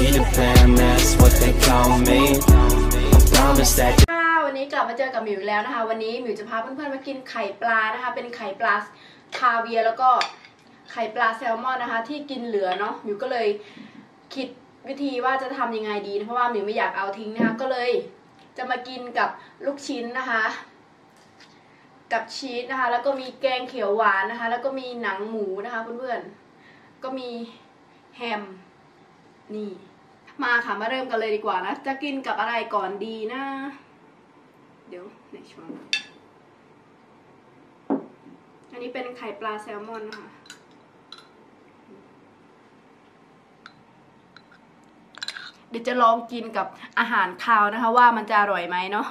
Peter Pan, that's what they call me. I promise that ค่ะวันนี้กลับมาเจอกับหมิวแล้วนะคะ วันนี้หมิวจะพาเพื่อนๆมากินไข่ปลานะคะ เป็นไข่ปลาคาเวียแล้วก็ไข่ปลาแซลมอนนะคะ ที่กินเหลือเนาะหมิวก็เลยคิดวิธีว่าจะทำยังไงดีนะเพราะว่าหมิวไม่อยากเอาทิ้งนะคะ ก็เลยจะมากินกับลูกชิ้นนะคะ กับชีสนะคะ แล้วก็มีแกงเขียวหวานนะคะ แล้วก็มีหนังหมูนะคะเพื่อนๆก็มีแฮมนี่ มาค่ะมาเริ่มกันเลยดีกว่านะ จะกินกับอะไรก่อนดีนะ เดี๋ยวไหนช้อนอันนี้เป็นไข่ปลาแซลมอนนะคะเดี๋ยวจะลองกินกับอาหารคาวนะคะ ว่ามันจะอร่อยไหมเนาะ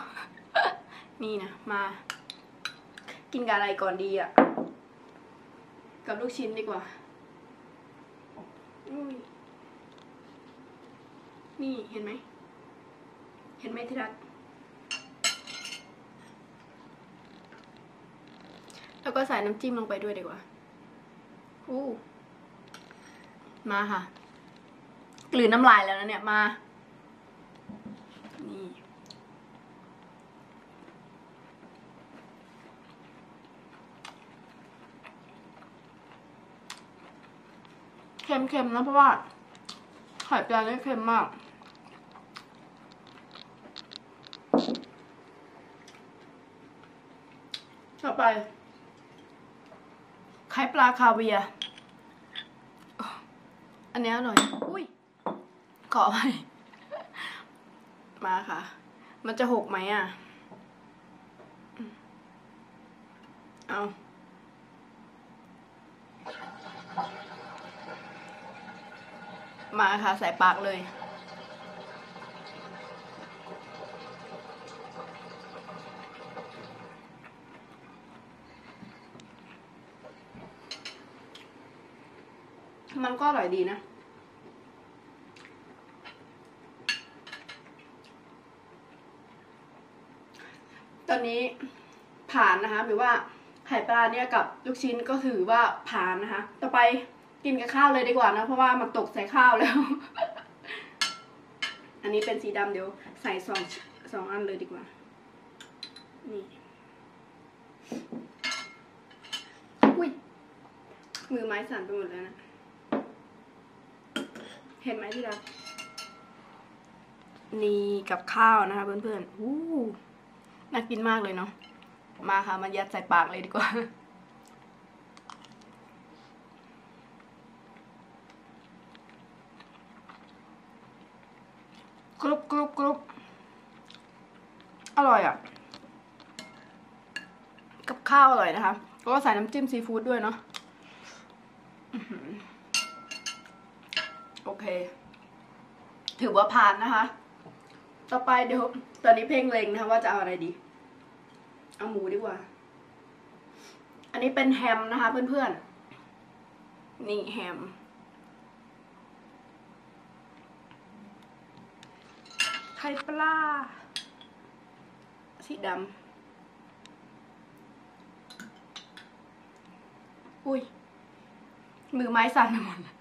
นี่นะมา กินกับอะไรก่อนดีอะ่ะ กับลูกชิ้นดีกว่าอุ้ย นี่เห็นไหม เห็นไหมที่รัก แล้วก็ใส่น้ำจิ้มลงไปด้วยดีกว่า อู้ มาค่ะ กลืนน้ำลายแล้วนะเนี่ย มา นี่ เค็มๆนะเพราะว่าไข่ปลาเนี่ยเค็มมาก ต่อไปไข่ปลาคาเวียร์อันนี้อร่อย อุ้ยขอไปมาค่ะ มันจะหกไหมอะ เอามาค่ะ ใส่ปากเลย มันก็อร่อยดีนะ ตอนนี้ผ่านนะคะหรือว่าไข่ปลาเนี่ยกับลูกชิ้นก็ถือว่าผ่านนะคะ ต่อไปกินกับข้าวเลยดีกว่านะ เพราะว่ามันตกใส่ข้าวแล้ว อันนี้เป็นสีดำเดี๋ยวใส่สองสองอันเลยดีกว่า นี่อุ้ยมือไม้สั่นไปหมดแล้วนะ เห็นไหมที่รักนี่กับข้าวนะคะเพื่อนๆอู้น่ากินมากเลยเนาะ มาค่ะมายัดใส่ปากเลยดีกว่า กรุบกรุบกรุบอร่อยอะ กับข้าวอร่อยนะคะแล้วก็ใส่น้ำจิ้มซีฟู้ดด้วยเนาะ เค ถือว่าผ่านนะคะ ต่อไปเดี๋ยว ตอนนี้เพ่งเลงนะคะว่าจะเอาอะไรดี เอาหมูดีกว่า อันนี้เป็นแฮมนะคะ เพื่อนๆ นี่แฮมไข่ปลาสีดำ อุ้ย มือไม้สั่นไปหมด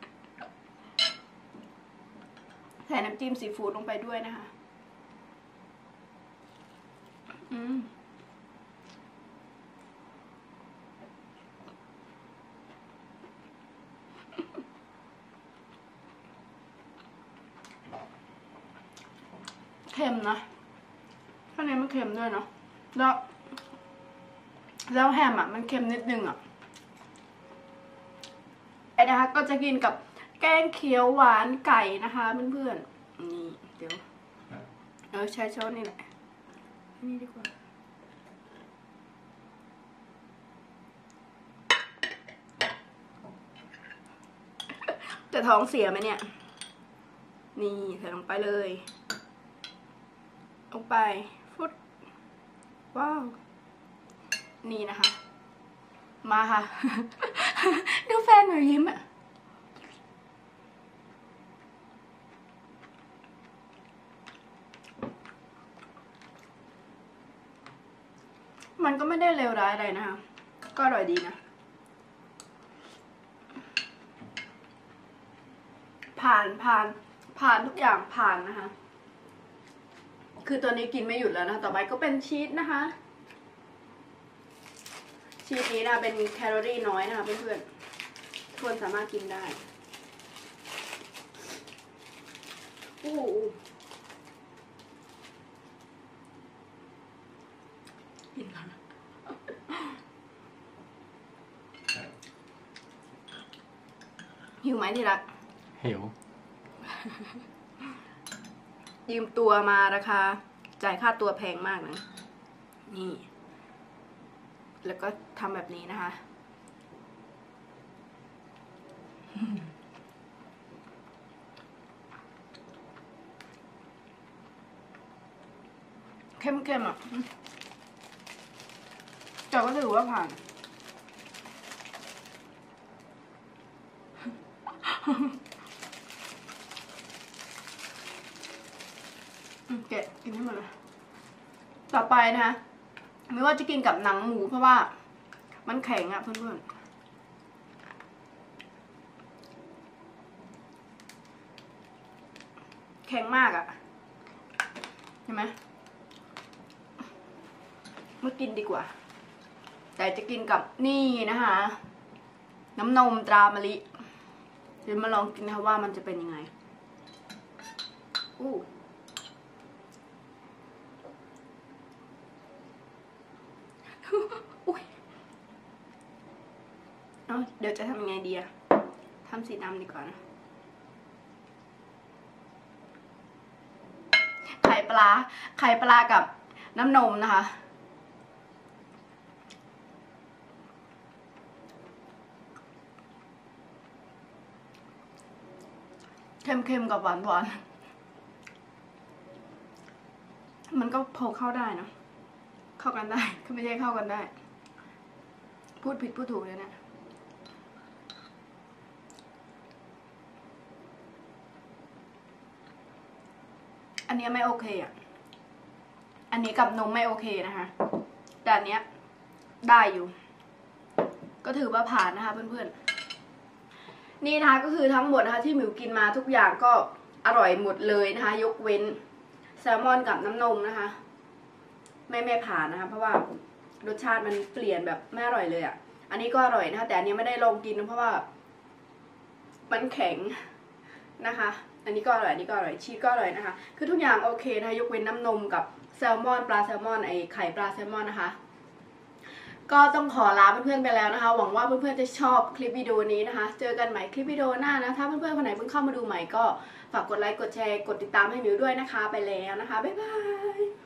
ใส่น้ำจิ้มซีฟู้ดลงไปด้วยนะคะ อืมเค็มนะข้างในมันเค็มด้วยเนาะ แล้ว แล้วแฮมอะ มันเค็มนิดนึงอะไอ้นะคะก็จะกินกับ แกงเขียวหวานไก่นะคะเพื่อนๆนี่เดี๋ยวเออใช้ช้อนนี่แหละนี่ดีกว่าจะท้องเสียไหมเนี่ย นี่ใส่ลงไปเลย ลงไป ฟุตว้าว นี่นะคะ มาค่ะ ดูแฟนหนูยิ้มอะ มันก็ไม่ได้เลวร้ายอะไรนะคะ ก็อร่อยดีนะ ผ่านผ่านผ่านทุกอย่างผ่านนะคะ คือตัวนี้กินไม่หยุดแล้วนะ ต่อไปก็เป็นชีสนะคะ ชีสนี้นะเป็นแคลอรี่น้อยนะคะเพื่อนๆทุกคนสามารถกินได้โอ้โหกินก่อนนะ หิวไหมที่รักหิว ยืมตัวมาราคา จ่ายค่าตัวแพงมากนะ นี่ แล้วก็ทำแบบนี้นะคะ เข้มๆอะแต่ก็ถือว่าผ่าน อืม แกะกินให้หมดเลย ต่อไปนะคะไม่ว่าจะกินกับหนังหมูเพราะว่า มันแข็งอะเพื่อนๆแข็งมากอะเห็นไหมมากินดีกว่า แต่จะกินกับนี่นะคะ น้ำนมตรามะลิ ดี๋ยวมาลองกินนะคะว่ามันจะเป็นยังไง อู้อุ๊ยเอาเดี๋ยวจะทำยังไงดีอะทำสีดำดีกว่านะไข่ปลา ไข่ปลากับน้ำนมนะคะ เค็มๆกับหวานๆมันก็พอเข้าได้นะเข้ากันได้ก็ไม่ใช่เข้ากันได้ พูดผิดพูดถูกเลยเนะอันนี้ไม่โอเคอะ อันนี้กับนมไม่โอเคนะคะ แต่อันเนี้ยได้อยู่ ก็ถือว่าผ่านนะคะเพื่อนๆ นี่นะคะก็คือทั้งหมดนะคะที่หมิวกินมาทุกอย่างก็อร่อยหมดเลยนะคะ ยกเว้นแซลมอนกับน้ำนมนะคะ ไม่ไม่ผ่านนะคะ เพราะว่ารสชาติมันเปลี่ยนแบบไม่อร่อยเลยอะ่ะ อันนี้ก็อร่อยนะคะ แต่อันนี้ไม่ได้ลองกินเพราะว่า มันแข็งนะคะ อันนี้ก็อร่อยอันนี้ก็อร่อยชีสก็อร่อยนะคะ คือทุกอย่างโอเคนะคะยกเว้นน้ำนมกับแซลมอน ปลาแซลมอนไอไข่ปลาแซลมอนนะคะ ก็ต้องขอลาเพื่อนๆไปแล้วนะคะ หวังว่าเพื่อนๆจะชอบคลิปวิดีโอนี้นะคะ เจอกันใหม่คลิปวิดีโอหน้านะ ถ้าเพื่อนๆคนไหนเพิ่งเข้ามาดูใหม่ก็ฝากกดไลค์กดแชร์กดติดตามให้มิวด้วยนะคะ ไปแล้วนะคะบ๊ายบาย